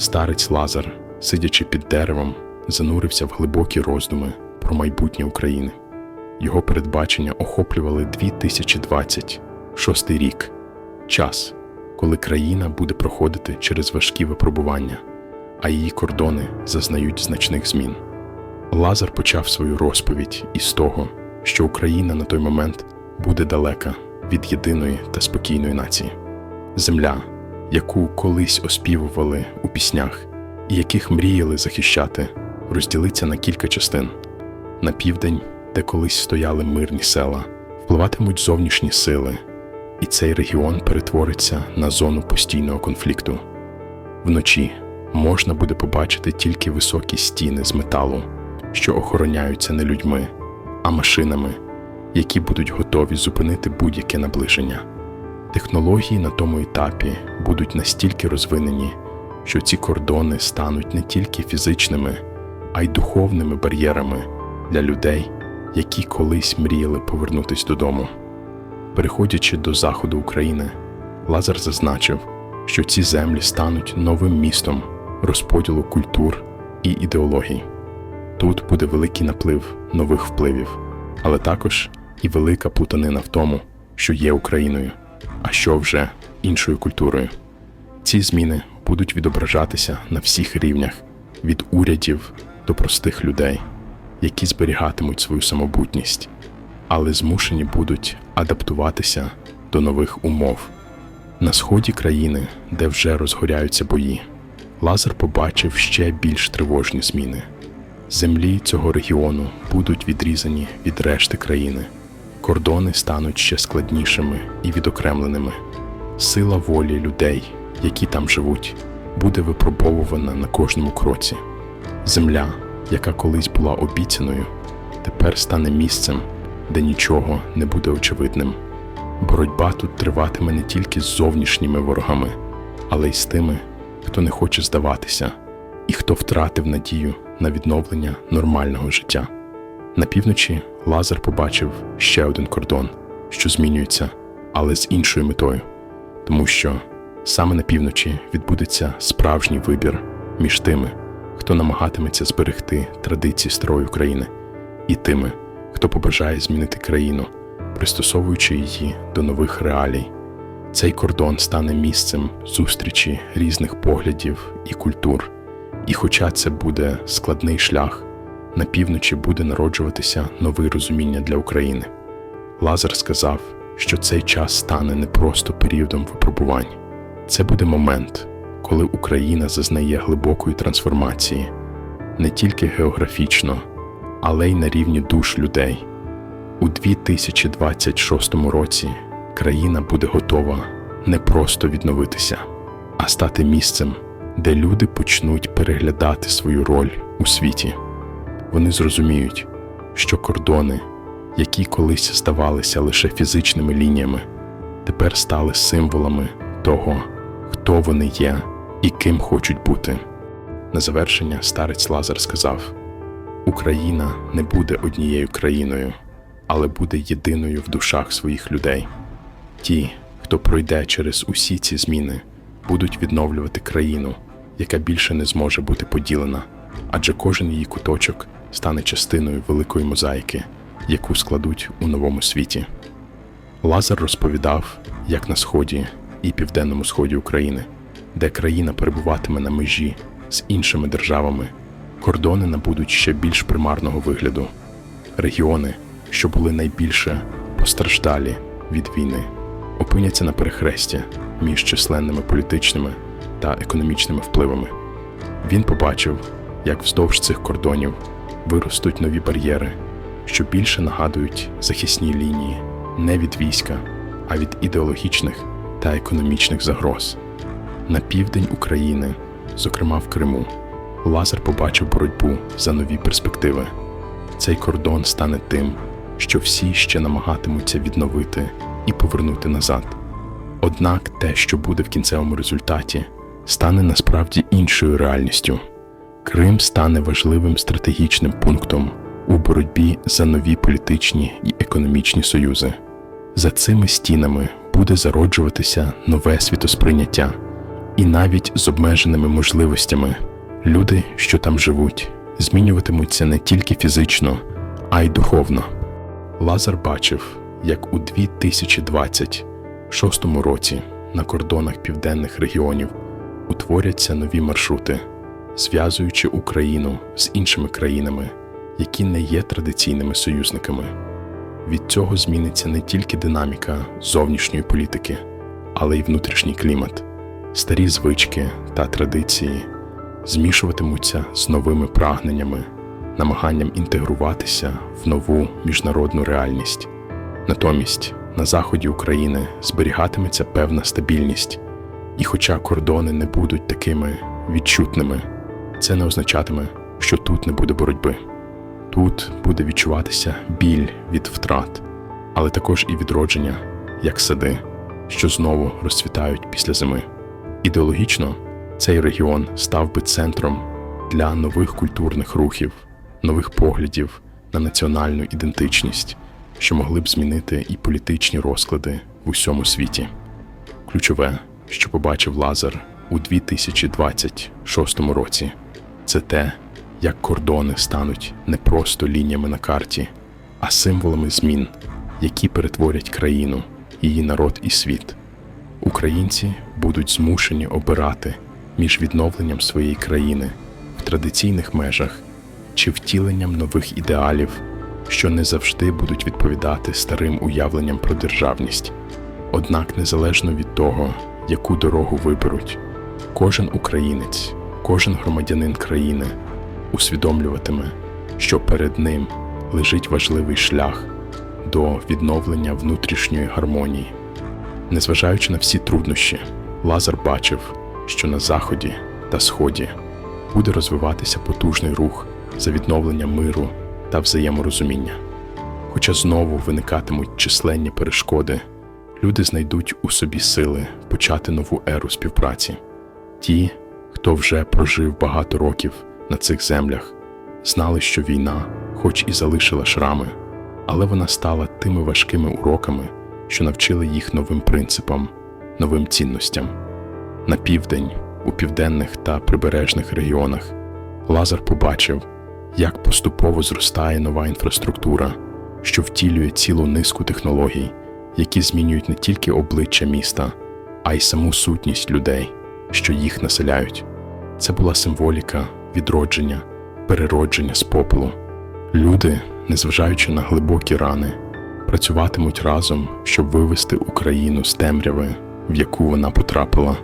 Старець Лазар, сидячи під деревом, занурився в глибокі роздуми про майбутнє України. Його передбачення охоплювали 2026 рік, час, коли країна буде проходити через важкі випробування, а її кордони зазнають значних змін. Лазар почав свою розповідь із того, що Україна на той момент буде далека від єдиної та спокійної нації. Земля, яку колись оспівували у піснях і яких мріяли захищати, розділиться на кілька частин. На південь, де колись стояли мирні села, впливатимуть зовнішні сили, і цей регіон перетвориться на зону постійного конфлікту. Вночі можна буде побачити тільки високі стіни з металу, що охороняються не людьми, а машинами, які будуть готові зупинити будь-яке наближення. Технології на тому етапі будуть настільки розвинені, що ці кордони стануть не тільки фізичними, а й духовними бар'єрами для людей, які колись мріяли повернутися додому. Переходячи до заходу України, Лазар зазначив, що ці землі стануть новим містом розподілу культур і ідеологій. Тут буде великий наплив нових впливів, але також і велика плутанина в тому, що є Україною, а що вже іншою культурою. Ці зміни будуть відображатися на всіх рівнях від урядів до простих людей, які зберігатимуть свою самобутність, але змушені будуть адаптуватися до нових умов. На сході країни, де вже розгоряються бої, Лазар побачив ще більш тривожні зміни. Землі цього регіону будуть відрізані від решти країни. Кордони стануть ще складнішими і відокремленими. Сила волі людей, які там живуть, буде випробовувана на кожному кроці. Земля, яка колись була обіцяною, тепер стане місцем, де нічого не буде очевидним. Боротьба тут триватиме не тільки з зовнішніми ворогами, але й з тими, хто не хоче здаватися і хто втратив надію на відновлення нормального життя. На півночі Лазар побачив ще один кордон, що змінюється, але з іншою метою, тому що саме на півночі відбудеться справжній вибір між тими, хто намагатиметься зберегти традиції старої України, і тими, хто побажає змінити країну, пристосовуючи її до нових реалій. Цей кордон стане місцем зустрічі різних поглядів і культур. І хоча це буде складний шлях, на півночі буде народжуватися нове розуміння для України. Лазар сказав, що цей час стане не просто періодом випробувань, це буде момент, коли Україна зазнає глибокої трансформації не тільки географічно, але й на рівні душ людей. У 2026 році країна буде готова не просто відновитися, а стати місцем, де люди почнуть переглядати свою роль у світі. Вони зрозуміють, що кордони, які колись здавалися лише фізичними лініями, тепер стали символами того, хто вони є і ким хочуть бути. На завершення старець Лазар сказав: Україна не буде однією країною, але буде єдиною в душах своїх людей. Ті, хто пройде через усі ці зміни, будуть відновлювати країну, яка більше не зможе бути поділена, адже кожен її куточок стане частиною великої мозаїки, яку складуть у новому світі. Лазар розповідав, як на сході і південному сході України, де країна перебуватиме на межі з іншими державами, кордони набудуть ще більш примарного вигляду. Регіони, що були найбільше постраждалі від війни, опиняться на перехресті між численними політичними та економічними впливами. Він побачив, як вздовж цих кордонів виростуть нові бар'єри, що більше нагадують захисні лінії не від війська, а від ідеологічних та економічних загроз. На південь України, зокрема в Криму, Лазар побачив боротьбу за нові перспективи. Цей кордон стане тим, що всі ще намагатимуться відновити і повернути назад. Однак те, що буде в кінцевому результаті, стане насправді іншою реальністю. Крим стане важливим стратегічним пунктом у боротьбі за нові політичні і економічні союзи. За цими стінами буде зароджуватися нове світосприйняття, і навіть з обмеженими можливостями люди, що там живуть, змінюватимуться не тільки фізично, а й духовно. Лазар бачив, як у 2026 році на кордонах південних регіонів утворяться нові маршрути, зв'язуючи Україну з іншими країнами, які не є традиційними союзниками. Від цього зміниться не тільки динаміка зовнішньої політики, але й внутрішній клімат. Старі звички та традиції змішуватимуться з новими прагненнями, намаганням інтегруватися в нову міжнародну реальність. Натомість на заході України зберігатиметься певна стабільність, і хоча кордони не будуть такими відчутними, це не означатиме, що тут не буде боротьби. Тут буде відчуватися біль від втрат, але також і відродження, як сади, що знову розцвітають після зими. Ідеологічно цей регіон став би центром для нових культурних рухів, нових поглядів на національну ідентичність, що могли б змінити і політичні розклади в усьому світі. Ключове, що побачив Лазар у 2026 році, це те, як кордони стануть не просто лініями на карті, а символами змін, які перетворять країну, її народ і світ. Українці будуть змушені обирати між відновленням своєї країни в традиційних межах чи втіленням нових ідеалів, що не завжди будуть відповідати старим уявленням про державність. Однак, незалежно від того, яку дорогу виберуть, кожен українець, кожен громадянин країни усвідомлюватиме, що перед ним лежить важливий шлях до відновлення внутрішньої гармонії. Незважаючи на всі труднощі, Лазар бачив, що на заході та сході буде розвиватися потужний рух за відновлення миру та взаєморозуміння. Хоча знову виникатимуть численні перешкоди, люди знайдуть у собі сили почати нову еру співпраці. Ті, хто вже прожив багато років на цих землях, знали, що війна, хоч і залишила шрами, але вона стала тими важкими уроками, що навчили їх новим принципам, новим цінностям. На південь, у південних та прибережних регіонах, Лазар побачив, як поступово зростає нова інфраструктура, що втілює цілу низку технологій, які змінюють не тільки обличчя міста, а й саму сутність людей, що їх населяють. Це була символіка відродження, переродження з попелу. Люди, незважаючи на глибокі рани, працюватимуть разом, щоб вивести Україну з темряви, в яку вона потрапила.